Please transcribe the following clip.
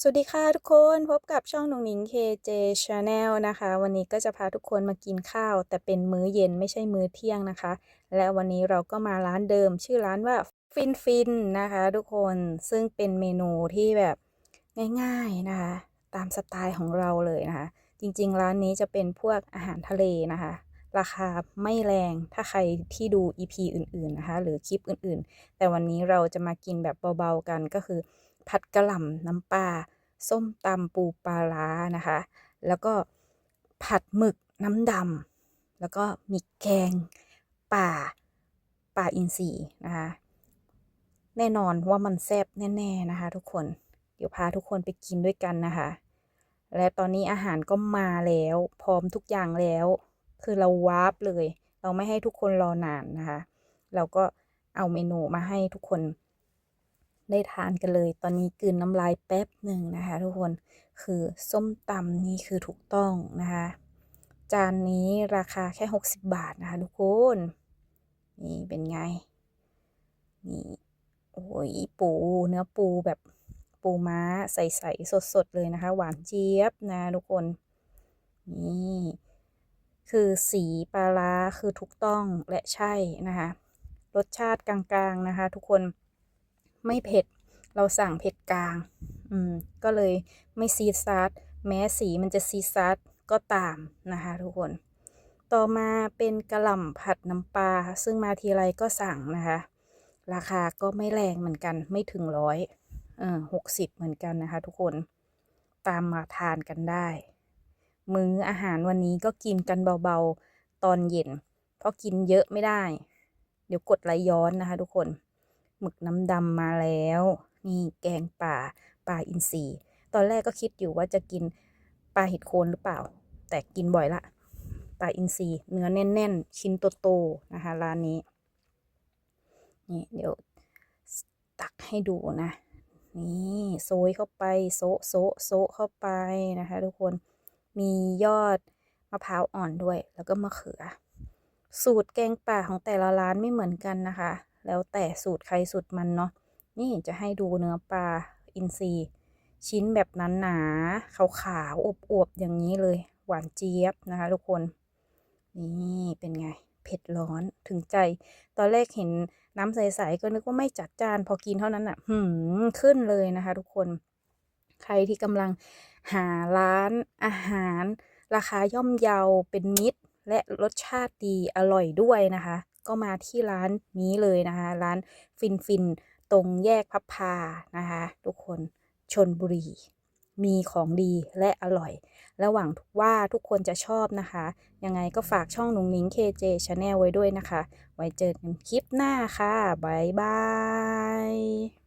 สวัสดีค่ะทุกคนพบกับช่องหนุ่งหนิง KJ Channel นะคะ วันนี้ก็จะพาทุกคนมากินข้าว แต่เป็นมื้อเย็นไม่ใช่มื้อเที่ยงนะคะ และวันนี้เราก็มาร้านเดิม ชื่อร้านว่าฟินฟินนะคะทุกคนซึ่งเป็นเมนูที่แบบง่ายๆนะคะ ตามสไตล์ของเราเลยนะคะ จริงๆ ร้านนี้จะเป็นพวกอาหารทะเลนะคะ ราคาไม่แรงถ้าใครที่ดู EP อื่นๆนะคะ หรือคลิปอื่นๆ แต่วันนี้เราจะมากินแบบเบาๆกันก็คือ ผัดกระหล่ำน้ำปลาส้มตำปูปลาร้านะคะ แล้วก็ผัดหมึกน้ำดำแล้วก็มีแกงป่าป่าอินทรีนะคะ แน่นอนว่ามันแซ่บแน่ๆนะคะ ทุกคนเดี๋ยวพาทุกคนไปกินด้วยกันนะคะ และตอนนี้อาหารก็มาแล้ว พร้อมทุกอย่างแล้ว คือเราวาร์ปเลย เราไม่ให้ทุกคนรอนานนะคะ เราก็เอาเมนูมาให้ทุกคน ได้ทานกันเลย ตอนนี้กลืนน้ำลายแป๊บหนึ่งนะคะ ทุกคนคือส้มตำนี่คือถูกต้องนะคะ จานนี้ราคาแค่ 60 บาทนะคะ ทุกคนนี่เป็นไงนี่โอ้ยปูเนื้อปูแบบปูม้าใสๆสดๆเลยนะคะ หวานเจี๊ยบนะทุกคนนี่คือสีปลาร้าคือถูกต้องและใช่นะคะ รสชาติกลางๆนะคะ ทุกคน ไม่เผ็ด เราสั่งเผ็ดกลาง อืม ก็เลยไม่ซีดซาร์แม้สีมันจะซีดซาร์ก็ตามนะคะทุกคน ต่อมาเป็นกระหล่ำผัดน้ำปลา ซึ่งมาทีไรก็สั่งนะคะ ราคาก็ไม่แรงเหมือนกัน ไม่ถึงร้อยเออหกสิบเหมือนกันนะคะ ทุกคน ตามมาทานกันได้ มื้ออาหารวันนี้ก็กินกันเบาๆ ตอนเย็น เพราะกินเยอะไม่ได้ เดี๋ยวกดไหลย้อนนะคะ ทุกคน หมึกน้ำดำมาแล้ว นี่แกงป่าปลาอินทรีตอนแรกก็คิดอยู่ว่าจะกินปลาเห็ดโคนหรือเปล่า แต่กินบ่อยละปลาอินทรีเนื้อแน่น ๆ ชิ้นโตๆนะคะร้านนี้นี่เดี๋ยวตักให้ดูนะ นี่โซยเข้าไปโซะโซะโซะเข้าไปนะคะ ทุกคนมียอดมะพร้าวอ่อนด้วย แล้วก็มะเขือ สูตรแกงป่าของแต่ละร้านไม่เหมือนกันนะคะแล้วแต่สูตรใครสูตรมันเนาะนี่จะให้ดูเนื้อปลาอินทรีชิ้นแบบนั้นหนาขาวๆอวบๆอย่างนี้เลย หวานเจี๊ยบนะคะ ทุกคน นี่เป็นไง เผ็ดร้อนถึงใจ ตอนแรกเห็นน้ำใสๆก็นึกว่าไม่จัดจาน พอกินเท่านั้นอะหืมขึ้นเลยนะคะ ทุกคนใครที่กำลังหาร้านอาหาร ราคาย่อมเยาเป็นมิตร และรสชาติดีอร่อยด้วยนะคะ ก็มาที่ร้านนี้เลยนะคะ ร้านฟินฟินตรงแยกพับพานะคะ ทุกคนชนบุรี มีของดีและอร่อย ระหว่างว่าทุกคนจะชอบนะคะ ยังไงก็ฝากช่องหนุงนิ้ง KJ Channel ไว้ด้วยนะคะ ไว้เจอกันคลิปหน้าค่ะ บ๊ายบาย